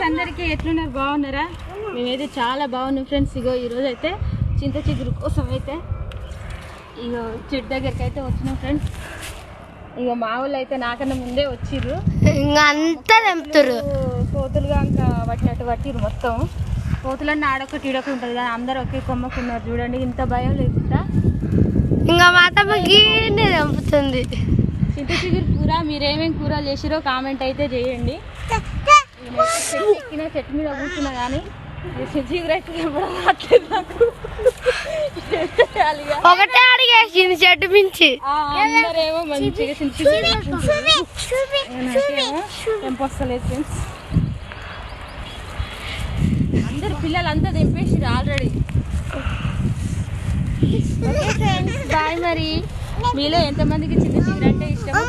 Friends అందరికీ ఎట్లున్నారు? బాగున్నారా? మేమైతే చాలా బాగున్నాం ఫ్రెండ్స్. ఇగో ఈరోజు అయితే చింత చిగురు కోసం అయితే ఇగో చెట్టు దగ్గరికి అయితే వచ్చినాం ఫ్రెండ్స్. ఇగో మా వాళ్ళు అయితే నాకన్నా ముందే వచ్చిర్రు. ఇంకా అంతా తెంపుతారు కోతులుగా ఇంకా పట్టినట్టు పట్టిర్రు మొత్తం. కోతులన్నీ ఆడొకటి ఈడొకటి ఉంటుంది కానీ అందరూ ఒకే కొమ్మకున్నారు. చూడండి ఇంత భయం లేకుండా. ఇంకా గీనే తెంపుతుంది. చింత చిగురు కూర మీరేమేం కూరలు చేసిరో కామెంట్ అయితే చేయండి. ఎక్కిన చెట్టు మీద కూర్చున్నా కానీ. ఒకటే అడిగేసింది చెట్టు మించి అందరేమో మంచిగా అందరు పిల్లలంతా తెంపేసిరు ఆల్రెడీ బాయ్ మరి. మీలో ఎంతమందికి చిన్న చిగురు అంటే ఇష్టమో?